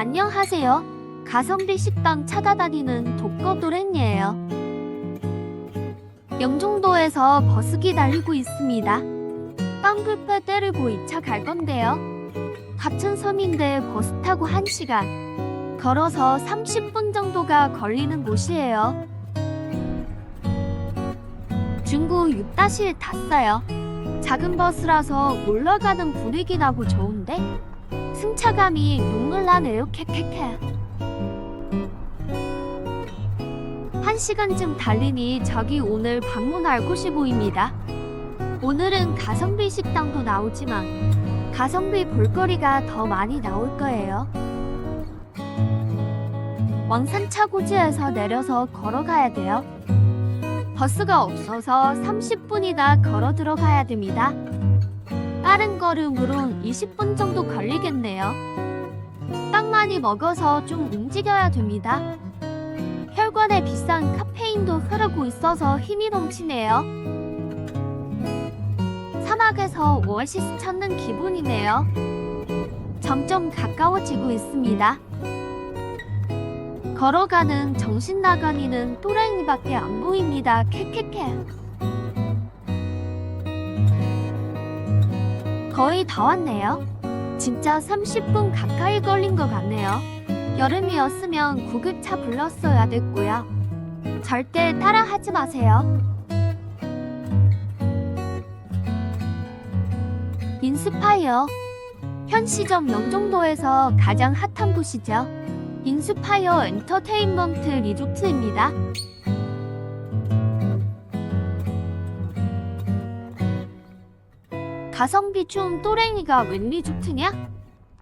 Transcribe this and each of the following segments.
안녕하세요. 가성비 식당 찾아다니는 독거도랭이에요. 영종도에서 버스 기다리고 있습니다. 깡글패 때리고 2차 갈 건데요. 같은 섬인데 버스 타고 1시간, 걸어서 30분 정도가 걸리는 곳이에요. 중구 6-1 탔어요. 작은 버스라서 올라가는 분위기 나고 좋은데 승차감이 눈물 나네요. 캐캐캐. 한 시간쯤 달리니 저기 오늘 방문할 곳이 보입니다. 오늘은 가성비 식당도 나오지만 가성비 볼거리가 더 많이 나올 거예요. 왕산차고지에서 내려서 걸어가야 돼요. 버스가 없어서 30분이나 걸어 들어가야 됩니다. 빠른 걸음으론 20분 정도 걸리겠네요. 딱 많이 먹어서 좀 움직여야 됩니다. 혈관에 비싼 카페인도 흐르고 있어서 힘이 넘치네요. 사막에서 오아시스 찾는 기분이네요. 점점 가까워지고 있습니다. 걸어가는 정신 나간이는 또랑이밖에 안 보입니다. 캐캐캐. 거의 다 왔네요. 진짜 30분 가까이 걸린 것 같네요. 여름이었으면 구급차 불렀어야 됐고요. 절대 따라하지 마세요. 인스파이어. 현 시점 영종도에서 가장 핫한 곳이죠. 인스파이어 엔터테인먼트 리조트입니다. 가성비 좀 또랭이가 웬 리조트냐?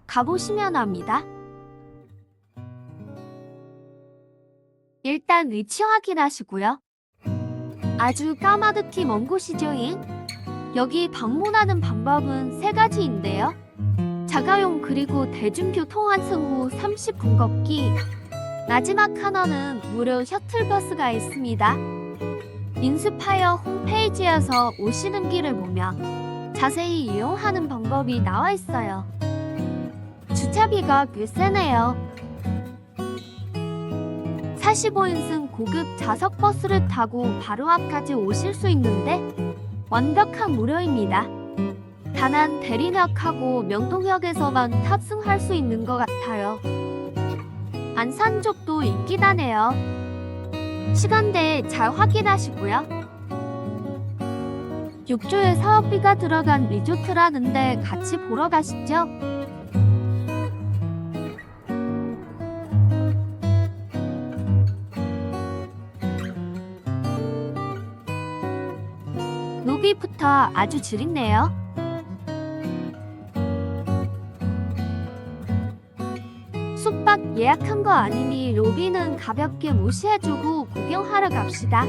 가보시면 압니다. 일단 위치 확인하시고요. 아주 까마득히 먼 곳이죠잉. 여기 방문하는 방법은 세 가지인데요. 자가용 그리고 대중교 통 환승 후 30분 걷기. 마지막 하나는 무료 셔틀버스가 있습니다. 인스파이어 홈페이지에서 오시는 길을 보면 자세히 이용하는 방법이 나와 있어요. 주차비가 꽤 세네요. 45인승 고급 좌석 버스를 타고 바로 앞까지 오실 수 있는데 완벽한 무료입니다. 단한 대리역하고 명동역에서만 탑승할 수 있는 것 같아요. 안산 쪽도 있긴 하네요. 시간대 잘 확인하시고요. 욕조에 사업비가 들어간 리조트라는데 같이 보러 가시죠. 로비부터 아주 지린네요. 숙박 예약한 거 아니니 로비는 가볍게 무시해주고 구경하러 갑시다.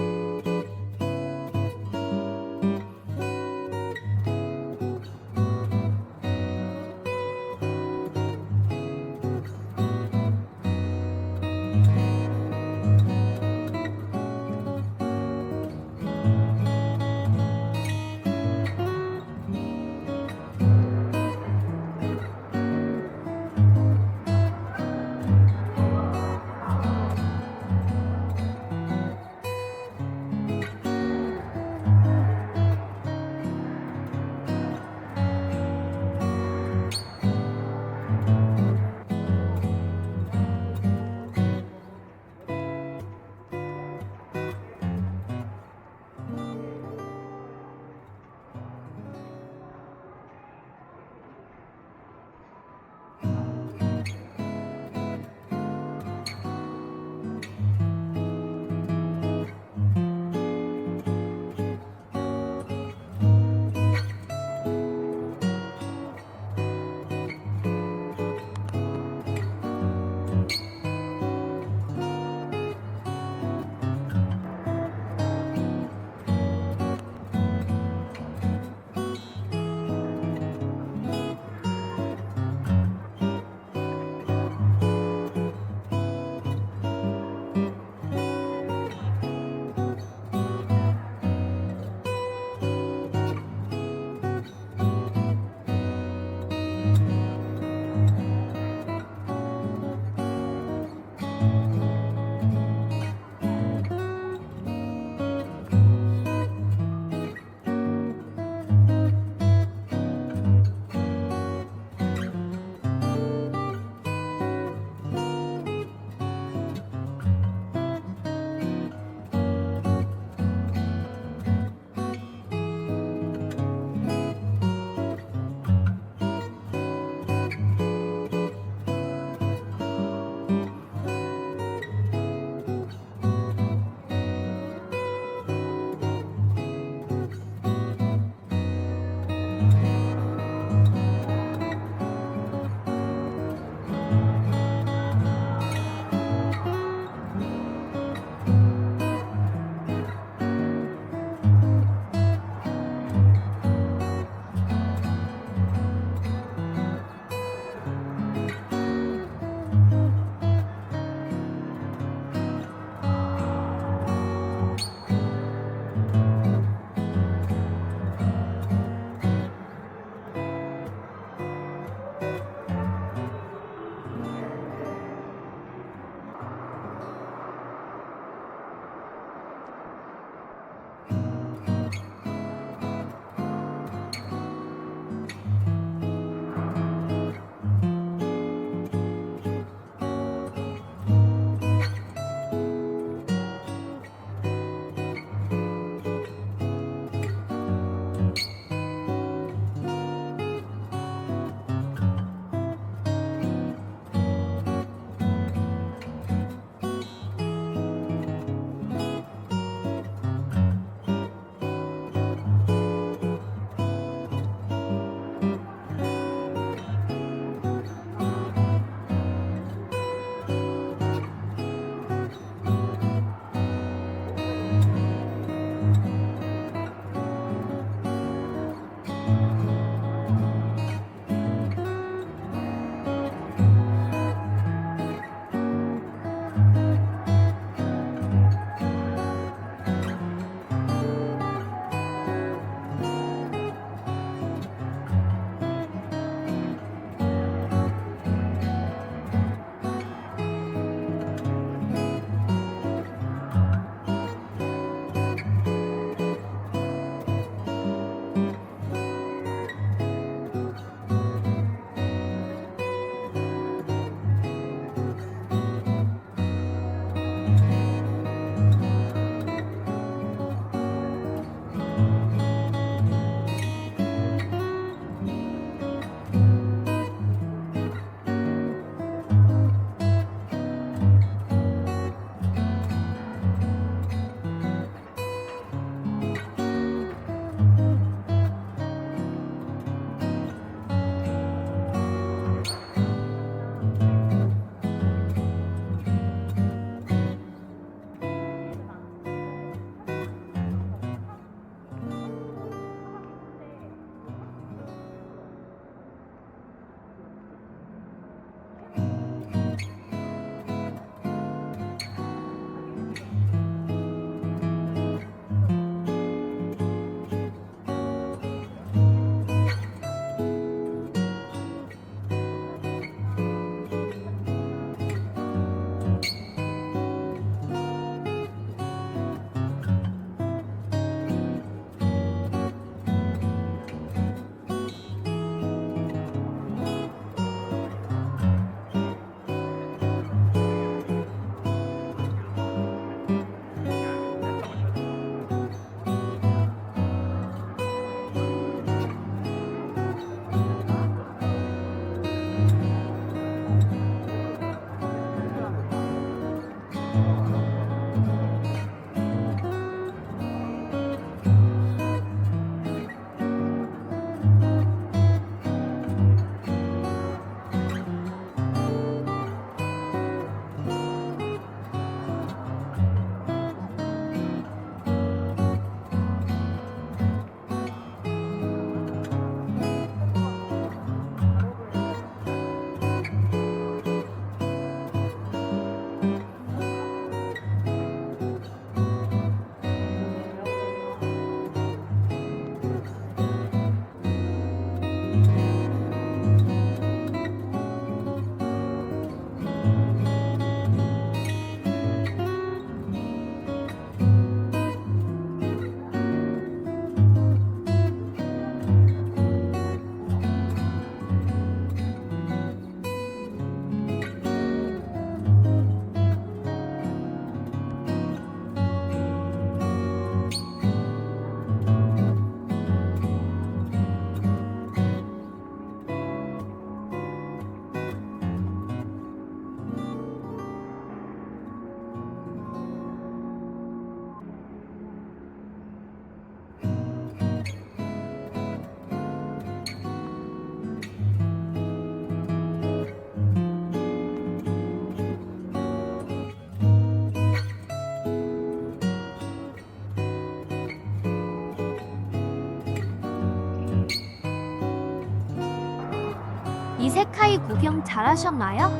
세카이 구경 잘하셨나요?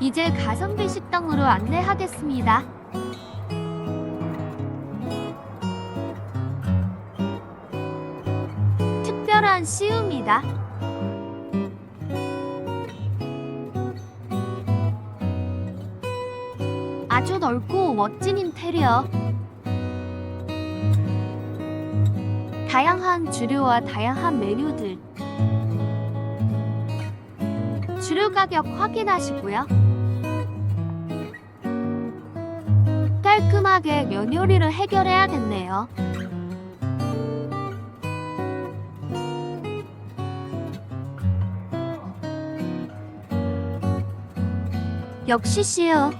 이제 가성비 식당으로 안내하겠습니다. 특별한 시음이다. 아주 넓고 멋진 인테리어. 다양한 주류와 다양한 메뉴들. 주류 가격 확인하시고요. 깔끔하게 면 요리를 해결해야겠네요. 역시 씨요.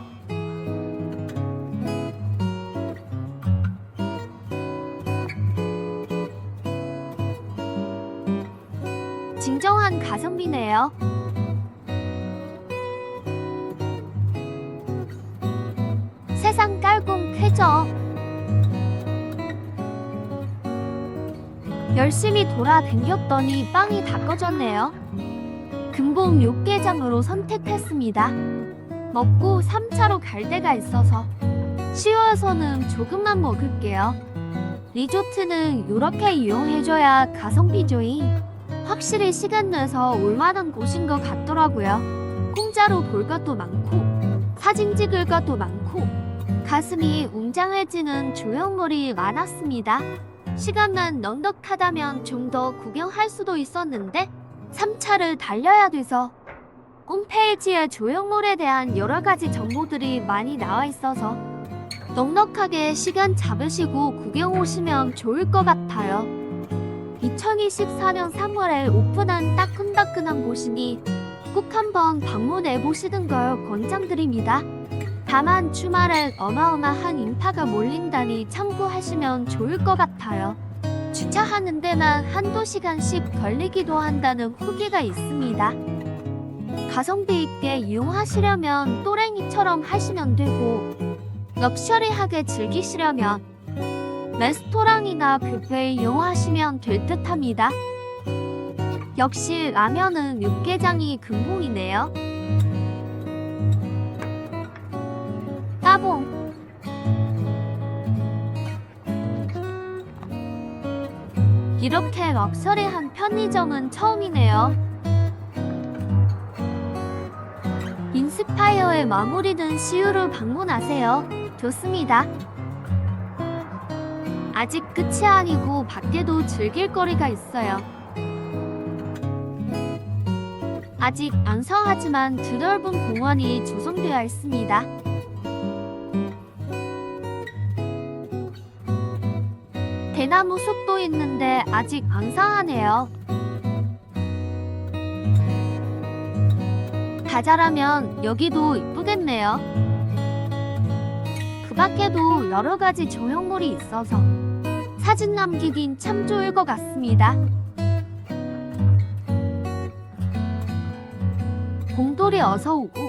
진정한 가성비네요. 쾌적. 열심히 돌아댕겼더니 빵이 다 꺼졌네요. 금봉 육개장으로 선택했습니다. 먹고 3차로 갈 데가 있어서 쉬워서는 조금만 먹을게요. 리조트는 이렇게 이용해줘야 가성비죠이. 확실히 시간 내서 올만한 곳인 것 같더라고요. 공짜로 볼 것도 많고 사진 찍을 것도 많고 가슴이 웅장해지는 조형물이 많았습니다. 시간만 넉넉하다면 좀 더 구경할 수도 있었는데 3차를 달려야 돼서 홈페이지에 조형물에 대한 여러 가지 정보들이 많이 나와 있어서 넉넉하게 시간 잡으시고 구경 오시면 좋을 것 같아요. 2024년 3월에 오픈한 따끈따끈한 곳이니 꼭 한번 방문해 보시는 걸 권장드립니다. 다만 주말엔 어마어마한 인파가 몰린다니 참고하시면 좋을 것 같아요. 주차하는 데만 한두 시간씩 걸리기도 한다는 후기가 있습니다. 가성비 있게 이용하시려면 또랭이처럼 하시면 되고 럭셔리하게 즐기시려면 레스토랑이나 뷔페 이용하시면 될 듯합니다. 역시 라면은 육개장이 근본이네요. 따봉 이렇게 럭셔리한 편의점은 처음이네요. 인스파이어의 마무리는 시우를 방문하세요. 좋습니다. 아직 끝이 아니고 밖에도 즐길 거리가 있어요. 아직 안성하지만 드넓은 공원이 조성되어 있습니다. 대나무 숲도 있는데 아직 앙상하네요. 다 자라면 여기도 이쁘겠네요. 그 밖에도 여러 가지 조형물이 있어서 사진 남기긴 참 좋을 것 같습니다. 곰돌이 어서 오고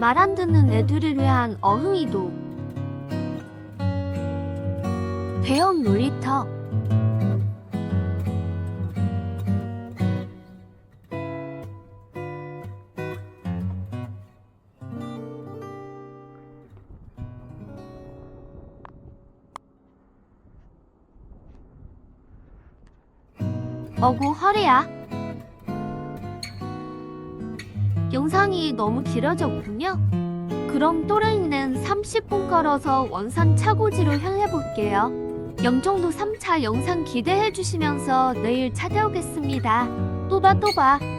말 안 듣는 애들을 위한 어흥이도 대형 놀이터. 어구 허리야. 영상이 너무 길어졌군요. 그럼 또래이는 30분 걸어서 원산 차고지로 향해 볼게요 영종도 3차 영상 기대해 주시면서 내일 찾아오겠습니다. 또봐 또봐